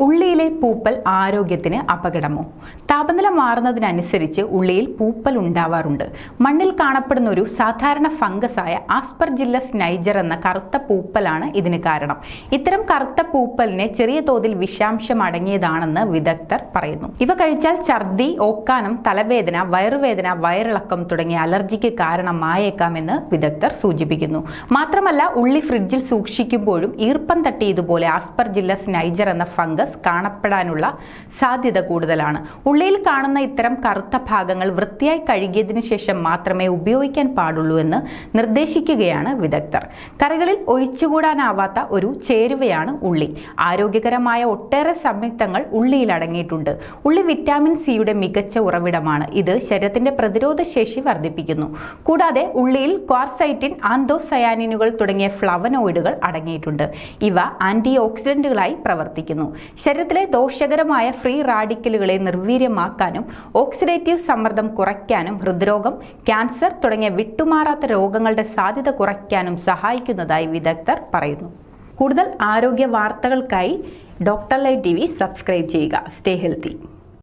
ഉള്ളിയിലെ പൂപ്പൽ ആരോഗ്യത്തിന് അപകടമോ? താപനില മാറുന്നതിനനുസരിച്ച് ഉള്ളിയിൽ പൂപ്പൽ ഉണ്ടാവാറുണ്ട്. മണ്ണിൽ കാണപ്പെടുന്ന ഒരു സാധാരണ ഫംഗസായ ആസ്പർജില്ലസ് നൈജർ എന്ന കറുത്ത പൂപ്പലാണ് ഇതിന് കാരണം. ഇത്തരം കറുത്ത പൂപ്പലിനെ ചെറിയ തോതിൽ വിഷാംശം അടങ്ങിയതാണെന്ന് വിദഗ്ധർ പറയുന്നു. ഇവ കഴിച്ചാൽ ഛർദി ഓക്കാനം തലവേദന വയറുവേദന വയറിളക്കം തുടങ്ങിയ അലർജിക്ക് കാരണമായേക്കാമെന്ന് വിദഗ്ധർ സൂചിപ്പിക്കുന്നു. മാത്രമല്ല ഉള്ളി ഫ്രിഡ്ജിൽ സൂക്ഷിക്കുമ്പോഴും ഈർപ്പം തട്ടിയതുപോലെ ആസ്പർജില്ലസ് നൈജർ എന്ന ഫംഗസ് കാണപ്പെടാനുള്ള സാധ്യത കൂടുതലാണ്. ഉള്ളിയിൽ കാണുന്ന ഇത്തരം കറുത്ത ഭാഗങ്ങൾ വൃത്തിയായി കഴുകിയതിനു ശേഷം മാത്രമേ ഉപയോഗിക്കാൻ പാടുള്ളൂ എന്ന് നിർദ്ദേശിക്കുകയാണ് വിദഗ്ധർ. കറികളിൽ ഒഴിച്ചുകൂടാനാവാത്ത ഒരു ചേരുവയാണ് ഉള്ളി. ആരോഗ്യകരമായ ഒട്ടേറെ സംയുക്തങ്ങൾ ഉള്ളിയിൽ അടങ്ങിയിട്ടുണ്ട്. ഉള്ളി വിറ്റാമിൻ സിയുടെ മികച്ച ഉറവിടമാണ്. ഇത് ശരീരത്തിന്റെ പ്രതിരോധ ശേഷി വർദ്ധിപ്പിക്കുന്നു. കൂടാതെ ഉള്ളിയിൽ ക്വാർസൈറ്റിൻ ആന്തോസയാനിനുകൾ തുടങ്ങിയ ഫ്ലവനോയിഡുകൾ അടങ്ങിയിട്ടുണ്ട്. ഇവ ആന്റി ഓക്സിഡന്റുകളായി പ്രവർത്തിക്കുന്നു. ശരീരത്തിലെ ദോഷകരമായ ഫ്രീ റാഡിക്കലുകളെ നിർവീര്യമാക്കാനും ഓക്സിഡേറ്റീവ് സമ്മർദ്ദം കുറയ്ക്കാനും ഹൃദ്രോഗം ക്യാൻസർ തുടങ്ങിയ വിട്ടുമാറാത്ത രോഗങ്ങളുടെ സാധ്യത കുറയ്ക്കാനും സഹായിക്കുന്നതായി വിദഗ്ധർ പറയുന്നു. കൂടുതൽ ആരോഗ്യ വാർത്തകൾക്കായി doctor live T V subscribe ചെയ്യുക. Stay healthy.